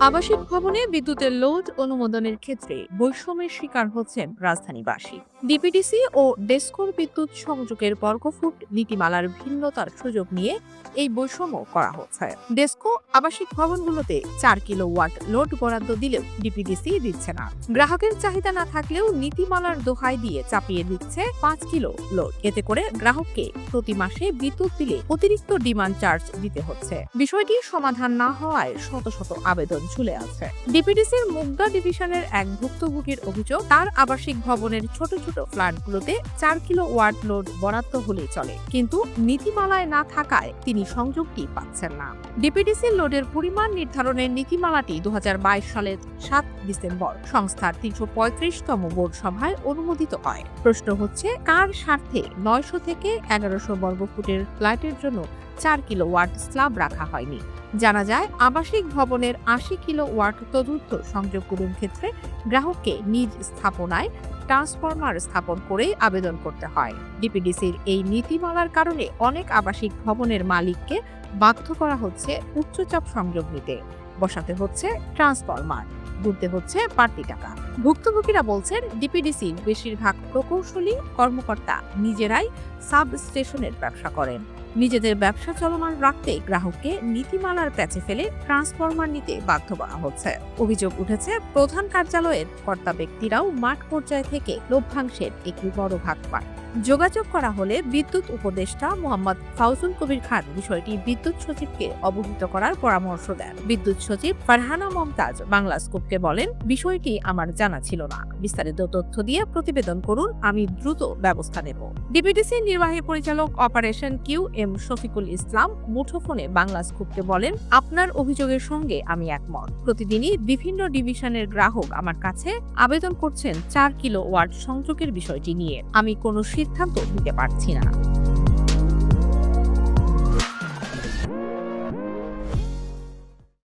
আবাসিক ভবনে বিদ্যুতের লোড অনুমোদনের ক্ষেত্রে বৈষম্যের শিকার হচ্ছেন রাজধানীবাসী। ডিপিডিসি ও ডেস্কোর বিদ্যুৎ সংযোগের বর্গফুট নীতিমালার ভিন্নতার সুযোগ নিয়ে এই বৈষম্য করা হচ্ছে। ডেস্কো আবাসিক ভবনগুলোতে চার কিলো ওয়াট লোড বরাদ্দ দিলেও ডিপিডিসি দিচ্ছে না। গ্রাহকের চাহিদা না থাকলেও নীতিমালার দোহাই দিয়ে চাপিয়ে দিচ্ছে পাঁচ কিলো লোড। এতে করে গ্রাহককে প্রতি মাসে বিদ্যুৎ বিলে অতিরিক্ত ডিমান্ড চার্জ দিতে হচ্ছে। বিষয়টি সমাধান না হওয়ায় শত শত আবেদন ঝুলে আছে। ডিপিডিসির মুগদা ডিভিশনের এক ভুক্তভোগীর অভিযোগ, তার আবাসিক ভবনের ছোট ছোট ফ্ল্যাটগুলোতে চার কিলো ওয়াট লোড বরাদ্দ হলেই চলে। কিন্তু নীতিমালায় না থাকায় তিনি সংযোগটি পাচ্ছেন না। ডিপিডিসির লোডের পরিমাণ নির্ধারণের নীতিমালাটি দু সালের সাত ডিসেম্বর সংস্থার তিনশো পঁয়ত্রিশতম বোর্ড সভায় অনুমোদিত হয়। প্রশ্ন হচ্ছে, কার স্বার্থে নয়শো থেকে এগারোশো বর্গফুটের ফ্ল্যাটের জন্য চার কিলো ওয়াট স্ল্যাব রাখা হয়নি? জানা যায়, আবাসিক ভবনের আশি কিলো ওয়াট তদুর্থ সংযোগগুলোর ক্ষেত্রে গ্রাহককে নিজ স্থাপনায় ট্রান্সফরমার স্থাপন করেই আবেদন করতে হয়। ডিপিডিসির এই নীতিমালার কারণে অনেক আবাসিক ভবনের মালিককে বাধ্য করা হচ্ছে উচ্চচাপ সংযোগ নিতে। বসাতে হচ্ছে ট্রান্সফরমার, গুনতে হচ্ছে বাড়তি টাকা। ভুক্তভোগীরা বলছেন, ডিপিডিসির বেশিরভাগ প্রকৌশলী কর্মকর্তা নিজেরাই সাব স্টেশনের ব্যবসা করেন। নিজেদের ব্যবসা চলমান রাখতে গ্রাহককে নীতিমালার প্যাচে ফেলে ট্রান্সফরমার নিতে বাধ্য করা হচ্ছে। অভিযোগ উঠেছে, প্রধান কার্যালয়ের কর্তা ব্যক্তিরাও মাঠ পর্যায় থেকে লভ্যাংশের একটি বড় ভাগ পায় যোগাযোগ করা হলে বিদ্যুৎ উপদেষ্টা মোহাম্মদ ফাউজুল কবির খান বিষয়টি বিদ্যুৎ সচিবকে অবহিত করার পরামর্শ দেন। বিদ্যুৎ সচিব ফারহানা মমতাজ বাংলা স্কুপকে বলেন, বিষয়টি আমার জানা ছিল না। বিস্তারিত তথ্য দিয়ে প্রতিবেদন করুন, আমি দ্রুত ব্যবস্থা নেব। ডিপিডিসি নির্বাহী পরিচালক operation Q M Shafiqul Islam মুঠোফোনে বাংলা স্কুপকে বলেন, আপনার অভিযোগের সঙ্গে আমি একমত। প্রতিদিনই বিভিন্ন ডিভিশনের গ্রাহক আমার কাছে আবেদন করছেন চার কিলো ওয়ার্ড সংযোগের বিষয়টি নিয়ে। আমি কোনো সিদ্ধান্ত দিতে পারছি না।